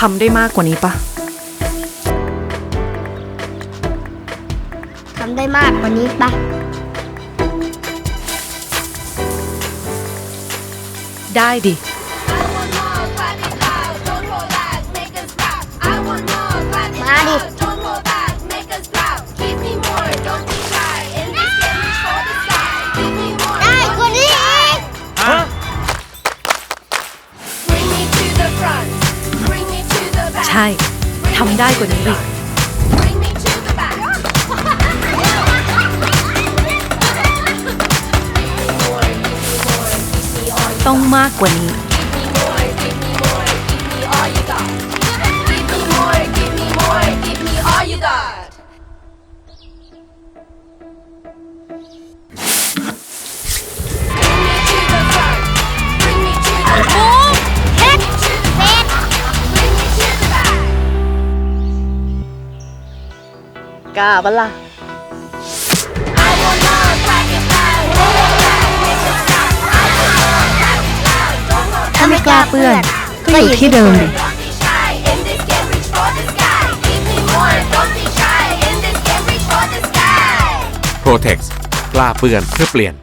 ทำได้มากกว่านี้ปะทำได้มากกว่านี้ปะได้ดิ ใช่ ทำได้กว่านี้อีกต้องมากกว่านี้ กล้าปะล่ะ ถ้าไม่กล้าเปื้อน ก็อยู่ที่เดิมดิ Protex กล้าเปื้อนเพื่อเปลี่ยน